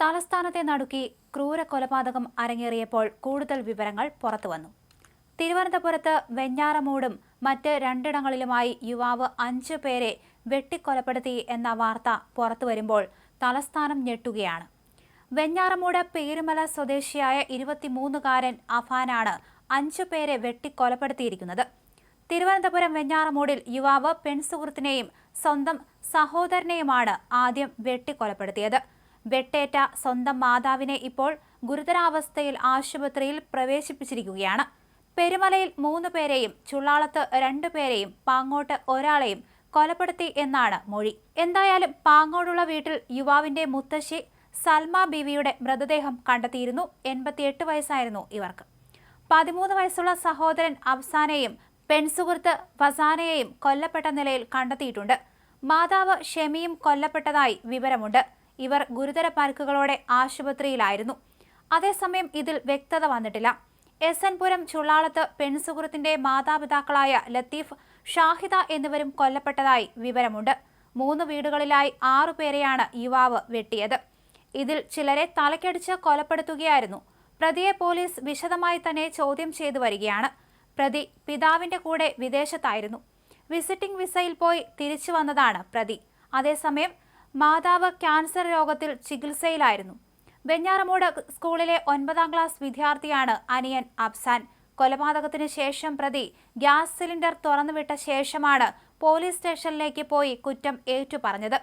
തലസ്ഥാനത്തെ നടുക്കി ക്രൂര കൊലപാതകം അരങ്ങേറിയപ്പോൾ കൂടുതൽ വിവരങ്ങൾ പുറത്തുവന്നു തിരുവനന്തപുരത്ത് വെഞ്ഞാറമൂടും മറ്റ് രണ്ടിടങ്ങളിലുമായി യുവാവ് അഞ്ചു പേരെ വെട്ടിക്കൊലപ്പെടുത്തി എന്ന വാർത്ത പുറത്തുവരുമ്പോൾ തലസ്ഥാനം ഞെട്ടുകയാണ്. വെഞ്ഞാറമൂട് പേരുമല സ്വദേശിയായ ഇരുപത്തിമൂന്നുകാരൻ അഫാനാണ് അഞ്ചു പേരെ വെട്ടിക്കൊലപ്പെടുത്തിയിരിക്കുന്നത്. തിരുവനന്തപുരം വെഞ്ഞാറമൂടിൽ യുവാവ് പെൺസുഹൃത്തിനെയും സ്വന്തം സഹോദരനെയുമാണ് ആദ്യം വെട്ടിക്കൊലപ്പെടുത്തിയത്. വെട്ടേറ്റ സ്വന്തം മാതാവിനെ ഇപ്പോൾ ഗുരുതരാവസ്ഥയിൽ ആശുപത്രിയിൽ പ്രവേശിപ്പിച്ചിരിക്കുകയാണ്. പെരുമലയിൽ മൂന്ന് പേരെയും ചുള്ളാളത്ത് രണ്ടു പേരെയും പാങ്ങോട്ട് ഒരാളെയും കൊലപ്പെടുത്തി എന്നാണ് മൊഴി. എന്തായാലും പാങ്ങോടുള്ള വീട്ടിൽ യുവാവിന്റെ മുത്തശ്ശി സൽമ ബീവിയുടെ മൃതദേഹം കണ്ടെത്തിയിരുന്നു. എൺപത്തിയെട്ട് വയസ്സായിരുന്നു ഇവർക്ക്. പതിമൂന്ന് വയസ്സുള്ള സഹോദരൻ അഫ്സാനെയും പെൺസുഹൃത്ത് ഫസാനയെയും കൊല്ലപ്പെട്ട നിലയിൽ കണ്ടെത്തിയിട്ടുണ്ട്. മാതാവ് ഷെമിയും കൊല്ലപ്പെട്ടതായി വിവരമുണ്ട്. ഇവർ ഗുരുതര പരിക്കുകളോടെ ആശുപത്രിയിലായിരുന്നു. അതേസമയം ഇതിൽ വ്യക്തത വന്നിട്ടില്ല. എസ് എൻ പുരം ചുള്ളാളത്ത് പെൺസുഹൃത്തിന്റെ മാതാപിതാക്കളായ ലത്തീഫ് ഷാഹിദ എന്നിവരും കൊല്ലപ്പെട്ടതായി വിവരമുണ്ട്. മൂന്ന് വീടുകളിലായി ആറുപേരെയാണ് യുവാവ് വെട്ടിയത്. ഇതിൽ ചിലരെ തലക്കടിച്ച് കൊലപ്പെടുത്തുകയായിരുന്നു. പ്രതിയെ പോലീസ് വിശദമായി തന്നെ ചോദ്യം ചെയ്തു വരികയാണ്. പ്രതി പിതാവിന്റെ കൂടെ വിദേശത്തായിരുന്നു. വിസിറ്റിംഗ് വിസയിൽ പോയി തിരിച്ചു വന്നതാണ് പ്രതി. അതേസമയം മാതാവ് ക്യാൻസർ രോഗത്തിൽ ചികിത്സയിലായിരുന്നു. വെഞ്ഞാറമൂട് സ്കൂളിലെ ഒൻപതാം ക്ലാസ് വിദ്യാർത്ഥിയാണ് അനിയൻ അബ്സാൻ. കൊലപാതകത്തിന് ശേഷം പ്രതി ഗ്യാസ് സിലിണ്ടർ തുറന്നുവിട്ട ശേഷമാണ് പോലീസ് സ്റ്റേഷനിലേക്ക് പോയി കുറ്റം ഏറ്റുപറഞ്ഞത്.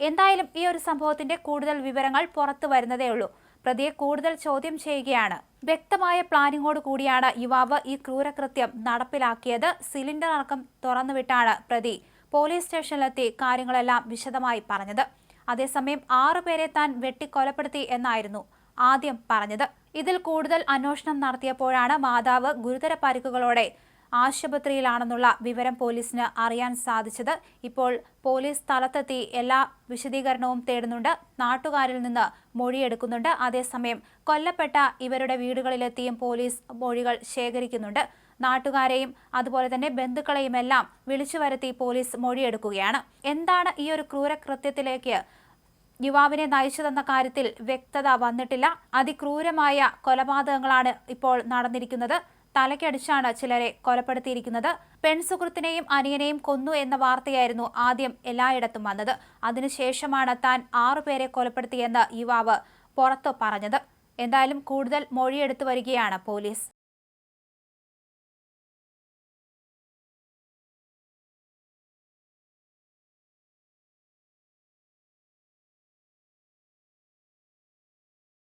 എന്തായാലും ഈ ഒരു സംഭവത്തിന്റെ കൂടുതൽ വിവരങ്ങൾ പുറത്തു വരുന്നതേയുള്ളൂ പ്രതിയെ കൂടുതൽ ചോദ്യം ചെയ്യുകയാണ്. വ്യക്തമായ പ്ലാനിങ്ങോട് കൂടിയാണ് യുവാവ് ഈ ക്രൂരകൃത്യം നടപ്പിലാക്കിയത്. സിലിണ്ടർ അടക്കം തുറന്നുവിട്ടാണ് പ്രതി. പോലീസ് സ്റ്റേഷനിലെത്തി കാര്യങ്ങളെല്ലാം വിശദമായി പറഞ്ഞത്. അതേസമയം ആറുപേരെ താൻ വെട്ടിക്കൊലപ്പെടുത്തി എന്നായിരുന്നു ആദ്യം പറഞ്ഞത്. ഇതിൽ കൂടുതൽ അന്വേഷണം നടത്തിയപ്പോഴാണ് മാതാവ് ഗുരുതര പരിക്കുകളോടെ ആശുപത്രിയിലാണെന്നുള്ള വിവരം പോലീസിന് അറിയാൻ സാധിച്ചത്. ഇപ്പോൾ പോലീസ് സ്ഥലത്തെത്തി എല്ലാ വിശദീകരണവും തേടുന്നുണ്ട്. നാട്ടുകാരിൽ നിന്ന് മൊഴിയെടുക്കുന്നുണ്ട്. അതേസമയം കൊല്ലപ്പെട്ട ഇവരുടെ വീടുകളിലെത്തിയും പോലീസ് മൊഴികൾ ശേഖരിക്കുന്നുണ്ട്. നാട്ടുകാരെയും അതുപോലെ തന്നെ ബന്ധുക്കളെയും എല്ലാം വിളിച്ചു വരുത്തി പോലീസ് മൊഴിയെടുക്കുകയാണ്. എന്താണ് ഈ ഒരു ക്രൂരകൃത്യത്തിലേക്ക് യുവാവിനെ നയിച്ചതെന്ന കാര്യത്തിൽ വ്യക്തത വന്നിട്ടില്ല. അതിക്രൂരമായ കൊലപാതകങ്ങളാണ് ഇപ്പോൾ നടന്നിരിക്കുന്നത്. തലയ്ക്കടിച്ചാണ് ചിലരെ കൊലപ്പെടുത്തിയിരിക്കുന്നത്. പെൺസുഹൃത്തിനെയും അനിയനെയും കൊന്നു എന്ന വാർത്തയായിരുന്നു ആദ്യം എല്ലായിടത്തും വന്നത്. അതിനുശേഷമാണ് താൻ ആറുപേരെ കൊലപ്പെടുത്തിയെന്ന് യുവാവ് പുറത്തു പറഞ്ഞത്. എന്തായാലും കൂടുതൽ മൊഴിയെടുത്തു വരികയാണ് പോലീസ്.